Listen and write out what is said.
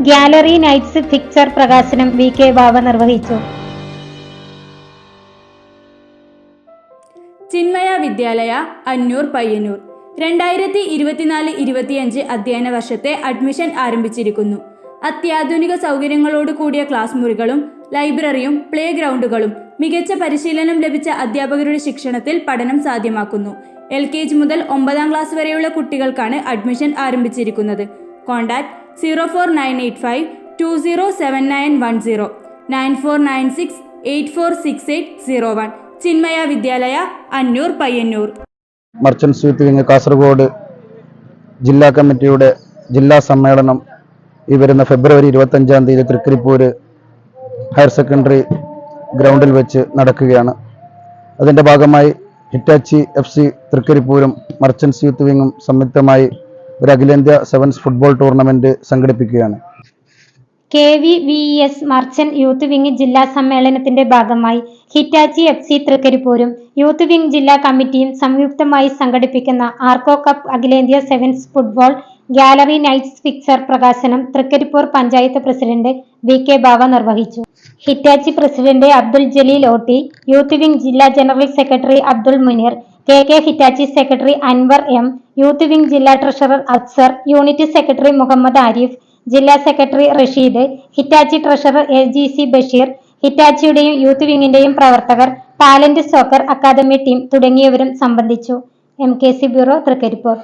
Gallery nights picture പ്രകാശനം V K ബാബ നിർവഹിച്ചു. ചിന്മയ വിദ്യാലയ അന്നൂർ പയ്യന്നൂർ. രണ്ടായിരത്തി ഇരുപത്തിനാല് ഇരുപത്തിയഞ്ച് അധ്യയന വർഷത്തെ അഡ്മിഷൻ ആരംഭിച്ചിരിക്കുന്നു. അത്യാധുനിക സൗകര്യങ്ങളോട് കൂടിയ ക്ലാസ് മുറികളും ലൈബ്രറിയും പ്ലേ ഗ്രൗണ്ടുകളും മികച്ച പരിശീലനം ലഭിച്ച അധ്യാപകരുടെ ശിക്ഷണത്തിൽ പഠനം സാധ്യമാക്കുന്നു. എൽ കെ ജി മുതൽ ഒമ്പതാം ക്ലാസ് വരെയുള്ള കുട്ടികൾക്കാണ് അഡ്മിഷൻ ആരംഭിച്ചിരിക്കുന്നത്. Contact zero four nine eight five two zero seven nine one zero nine four nine six eight four six eight zero one Chinmaya Vidyalaya Annur Payyanur. Merchants youth wing Kasaragod ജില്ലാ കമ്മിറ്റിയുടെ ജില്ലാ സമ്മേളനം ഈ വരുന്ന ഫെബ്രുവരി ഇരുപത്തഞ്ചാം തീയതി Trikaripur higher secondary ഗ്രൗണ്ടിൽ വെച്ച് നടക്കുകയാണ്. അതിന്റെ ഭാഗമായി ഹിറ്റാച്ചി എഫ് സി തൃക്കരിപ്പൂരും മർച്ചൻസ് യൂത്ത് വിങ്ങും സംയുക്തമായി ഒരു അഖിലേന്ത്യാ sevens football tournament സംഘടിപ്പിക്കുകയാണ്. K V V S merchant youth wing ജില്ലാ സമ്മേളനത്തിന്റെ ഭാഗമായി ഹിറ്റാച്ചി എഫ് സി തൃക്കരിപ്പൂരും യൂത്ത് വിംഗ് ജില്ലാ കമ്മിറ്റിയും സംയുക്തമായി സംഘടിപ്പിക്കുന്ന ആർക്കോ കപ്പ് അഖിലേന്ത്യാ sevens football gallery nights fixture പ്രകാശനം Trikaripur panchayat president V K Bava നിർവഹിച്ചു. Hitachi president Abdul Jaleel Otti youth wing ജില്ലാ general secretary Abdul Muneer K K Hitachi secretary Anwar M youth wing ജില്ലാ treasurer Afsar unit secretary Muhammad Arif ജില്ലാ secretary Rasheed Hitachi treasurer A G C Basheer ഹിറ്റാച്ചിയുടെയും youth വിംഗിന്റെയും പ്രവർത്തകർ talent soccer academy team തുടങ്ങിയവരും സംബന്ധിച്ചു. M K C bureau Trikaripur.